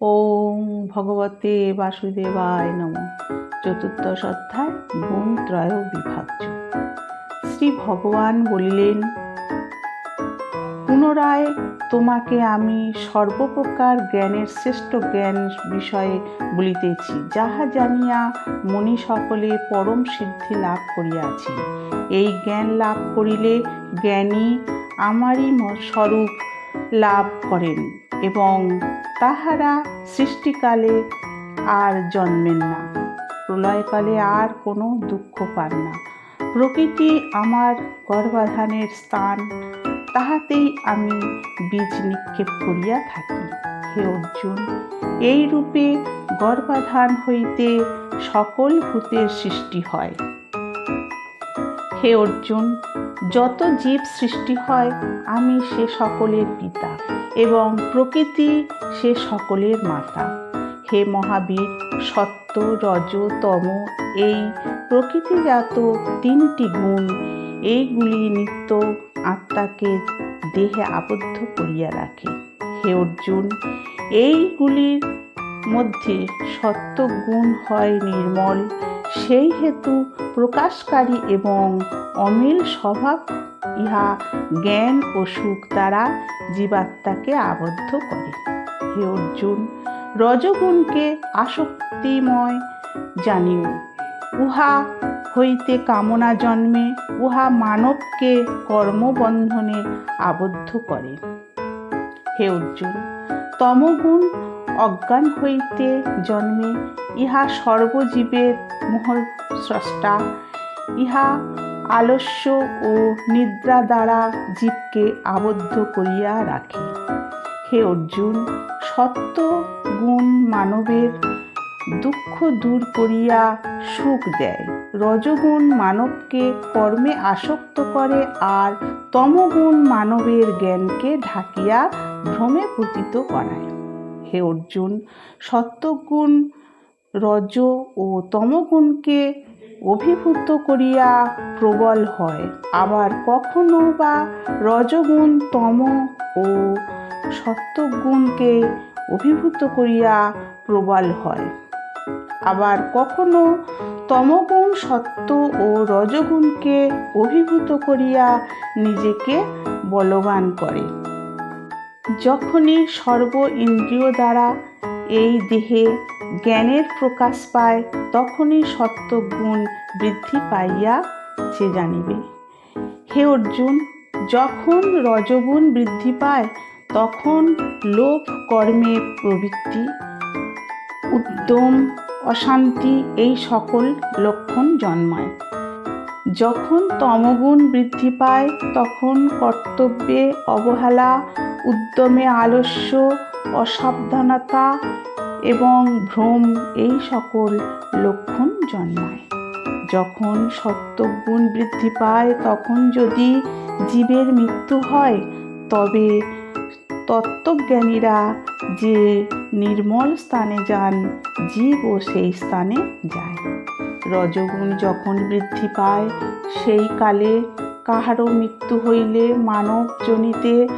ওম ভগবতে বাসুদেবায় নম। চতুর্দশ অধ্যায় গুণ ত্রয় বিভাজ্য শ্রী ভগবান বলিলেন, পুনরায় তোমাকে আমি সর্বপ্রকার জ্ঞানের শ্রেষ্ঠ জ্ঞান বিষয়ে বলিতেছি, যাহা জানিয়া মনি সকলে পরম সিদ্ধি লাভ করিয়াছি। এই জ্ঞান লাভ করিলে জ্ঞানী আমারই স্বরূপ লাভ করেন। এবং তাহারা সৃষ্টিকালে আর জন্মেন না। প্রলয়কালে আর কোনো দুঃখ পান না। প্রকৃতি আমার গর্ভাধানের স্থান, তাহাতেই আমি বীজ নিক্ষেপ করিয়া থাকি। হে অর্জুন, এই রূপে গর্ভাধান হইতে সকল ভূতের সৃষ্টি হয়। হে অর্জুন, যত জীব সৃষ্টি হয়, আমি সে সকলের পিতা। এবং প্রকৃতি সে সকলের মাতা। হে মহাবীর, সত্য রজ তম এই প্রকৃতিজাত তিনটি গুণ, এইগুলি নিত্য আত্মাকে দেহে আবদ্ধ করিয়া রাখে। হে অর্জুন, এইগুলির মধ্যে সত্য গুণ হয় নির্মল সেই হেতু প্রকাশকারী এবং অমিল স্বভাব ইহা জ্ঞান ও সুখ দ্বারা জীবাত্মাকে আবদ্ধ করে। হে অর্জুন, রজগুণকে আসক্তিময় জানিও। উহা হইতে কামনা জন্মে উহা মানবকে কর্মবন্ধনে আবদ্ধ করে। হে অর্জুন তমগুণ অজ্ঞান হইতে জন্মে, ইহা সর্বজীবের মোহর স্রষ্টা। ইহা আলস্য ও নিদ্রা দ্বারা জীবকে আবদ্ধ করিয়া রাখে। হে অর্জুন সত্য গুণ মানবের দুঃখ দূর করিয়া সুখ দেয়। রজগুণ মানবকে কর্মে আসক্ত করে আর তমগুণ মানবের জ্ঞানকে ঢাকিয়া ভ্রমে পতিত করায়। হে অর্জুন, সত্যগুণ রজ ও তমগুণকে অভিভূত করিয়া প্রবল হয়। আবার কখনো বা রজগুণ, তম ও সত্যগুণকে অভিভূত করিয়া প্রবল হয়। আবার কখনো তমগুণ সত্য ও রজগুণকে অভিভূত করিয়া নিজেকে বলবান করে। যখনই সর্ব ইন্দ্রিয় দ্বারা এই দেহে জ্ঞানের প্রকাশ পায়, তখনই সত্যগুণ বৃদ্ধি পাইয়া সে জানিবে। হে অর্জুন, যখন রজগুণ বৃদ্ধি পায়, তখন লোভ কর্মে প্রবৃত্তি উদ্যম অশান্তি এই সকল লক্ষণ জন্মায়। যখন তমগুণ বৃদ্ধি পায়, তখন কর্তব্যে অবহেলা, উদ্যমে আলস্য, অসাবধানতা এবং ভ্রম এই সকল লক্ষণ জন্মায়। যখন সত্যগুণ বৃদ্ধি পায়, তখন যদি জীবের মৃত্যু হয়, তবে তত্ত্বজ্ঞানীরা যে নির্মল স্থানে যান, জীবও সেই স্থানে যায়। রজগুণ যখন বৃদ্ধি পায়, সেই কালে কাহারও মৃত্যু হইলে মানব জনিতে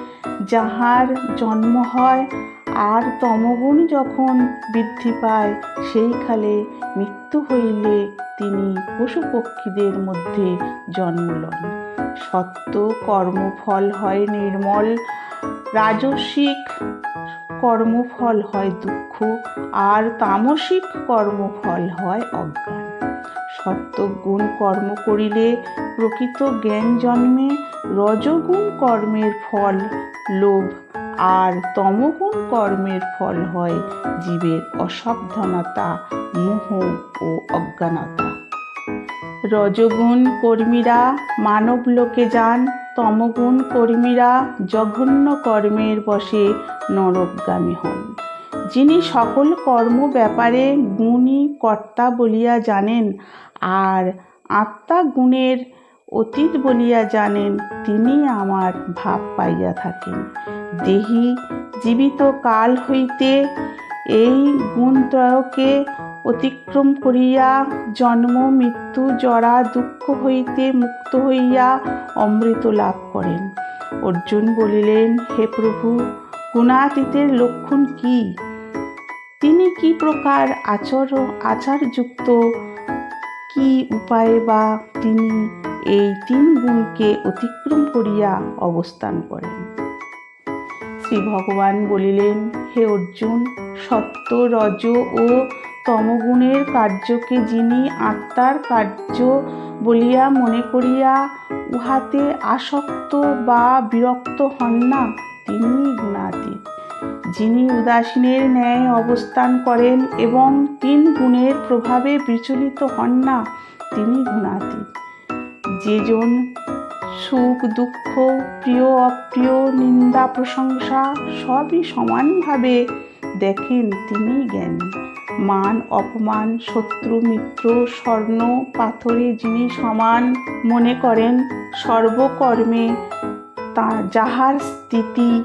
যাহার জন্ম হয়, আর তমগুণ যখন বৃদ্ধি পায়, সেই কালে মৃত্যু হইলে তিনি পশু পক্ষীদের মধ্যে জন্ম লন। সত্য কর্মফল হয় নির্মল রাজসিক কর্মফল হয় দুঃখ, আর তামসিক কর্মফল হয় অজ্ঞান। সত্যগুণ কর্ম করিলে প্রকৃত জ্ঞান জন্মে, রজগুণ কর্মের ফল লোভ, আর তমগুণ কর্মের ফল হয় জীবের অসাবধানতা, মোহ ও অজ্ঞানতা। রজগুণ কর্মীরা মানব লোকে যান তমগুণ কর্মীরা জঘন্য কর্মের বশে নরকগামী হন। যিনি সকল কর্ম ব্যাপারে গুণী কর্তা বলিয়া জানেন আর আত্মা গুণের অতীত বলিয়া জানেন, তিনি আমার ভাব পাইয়া থাকেন। দেহি জীবিত কাল হইতে এই গুণত্রয়কে অতিক্রম করিয়া জন্ম, মৃত্যু, জরা, দুঃখ হইতে মুক্ত হইয়া অমৃত লাভ করেন। অর্জুন বলিলেন, হে প্রভু, গুণাতীতের লক্ষণ কি? তিনি কি প্রকার আচর, আচারযুক্ত? কি উপায়ে বা তিনি এই তিন গুণকে অতিক্রম করিয়া অবস্থান করেন? শ্রী ভগবান বলিলেন, হে অর্জুন, সত্য, রজ ও তমগুণের কার্যকে যিনি আত্মার কার্য বলিয়া মনে করিয়া উহাতে আসক্ত বা বিরক্ত হন না তিনি গুণাতীত। যিনি উদাসীনের ন্যায় অবস্থান করেন এবং তিন গুণের প্রভাবে বিচলিত হন না তিনি গুণাতীত। যেজন সুখ, দুঃখ, প্রিয়, অপ্রিয়, নিন্দা, প্রশংসা সবই সমানভাবে দেখেন তিনি জ্ঞানী। মান, অপমান, শত্রু, মিত্র, স্বর্ণ, পাথরে যিনি সমান মনে করেন সর্বকর্মে, তা যাহার স্থিতি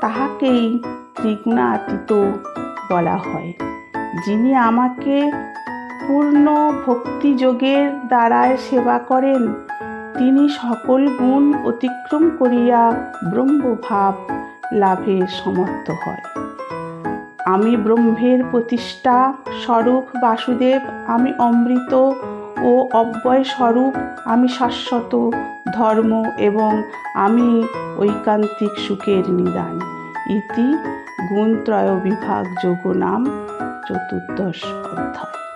তাহাকেই ত্রিগুণাতীত বলা হয়। যিনি আমাকে পূর্ণ ভক্তিযোগের দ্বারায় সেবা করেন, তিনি সকল গুণ অতিক্রম করিয়া ব্রহ্মভাব লাভে সমর্থ হয়। আমি ব্রহ্মের প্রতিষ্ঠা স্বরূপ বাসুদেব, আমি অমৃত ও অব্যয় স্বরূপ, আমি শাশ্বত ধর্ম এবং আমি ঐকান্তিক সুখের নিদান। ইতি গুণত্রয় বিভাগ যোগ নাম চতুর্দশ অধ্যায়।